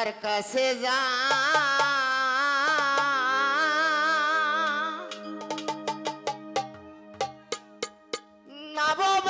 তার কাছে যা। না বাবা।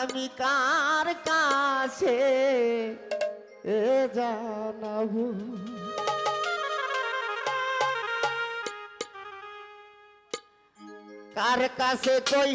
আমি কার কাছে এ জানাব? কার কাছে কই?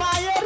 মায়ের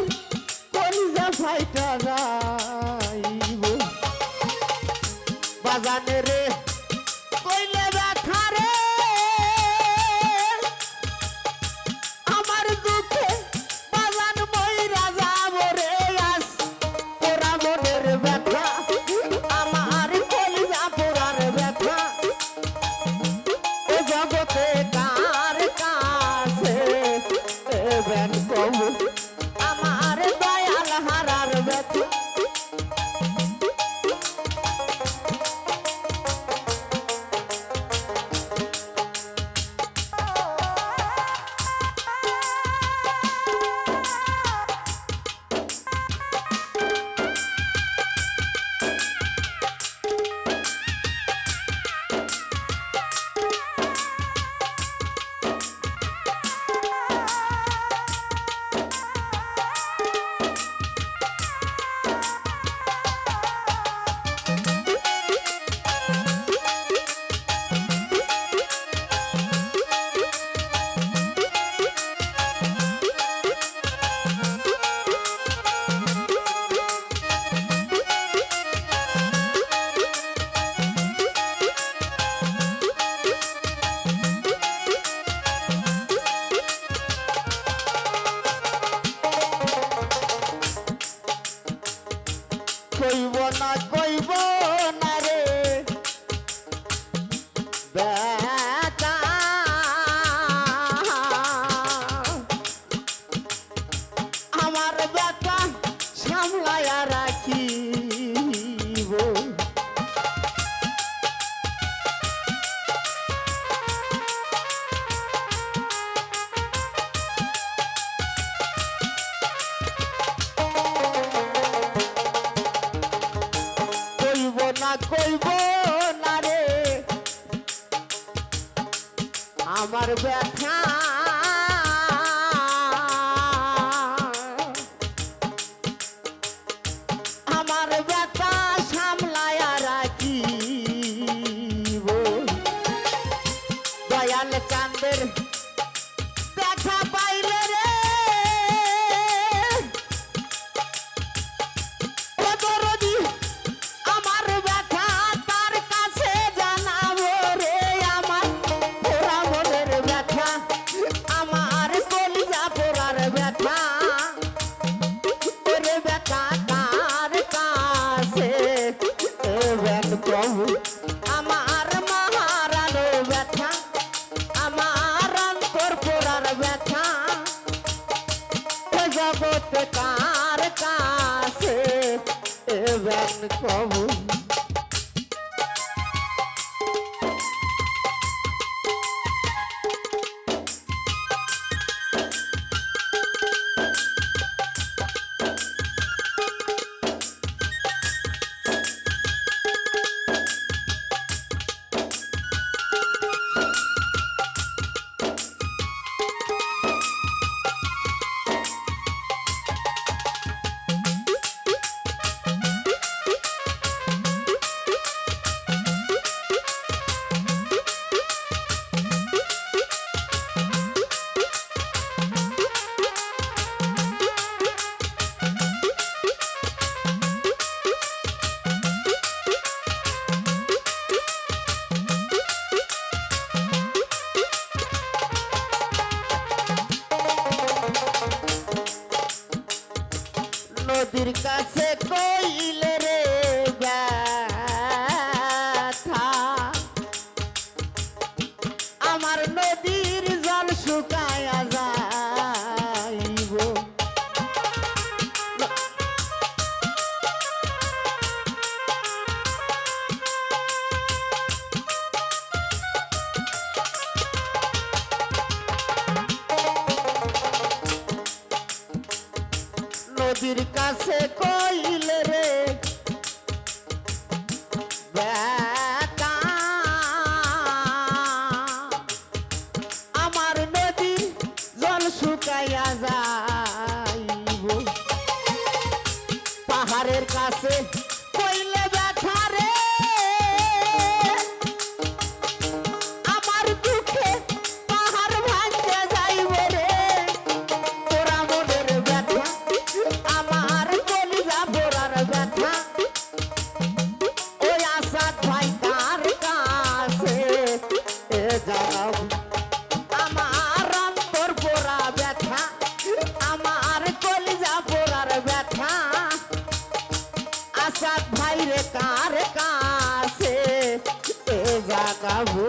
না কইব না রে। আমার ব্যথা। আমার ব্যথা কার কাছে? এবেন কবু নদীর কাছে কইল রে ব্যথা। আমার নদীর জল শুকায়া কাছে কইলে আসাদ ভাই রে কার কাছে এ জাগাবো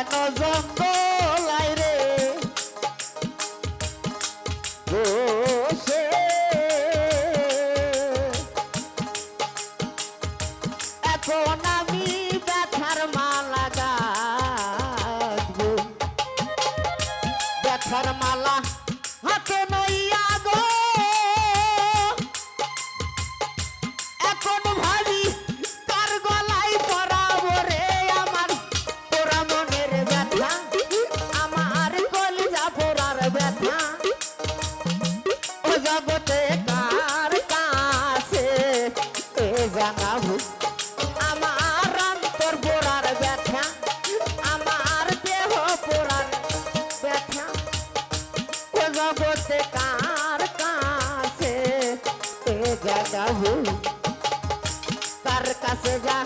ওইরানো জঙ্গলাই আমার অন্তর পোড়ার আমার দেহ পোড়ার ব্যথা। ও কার কাছে কাছে যা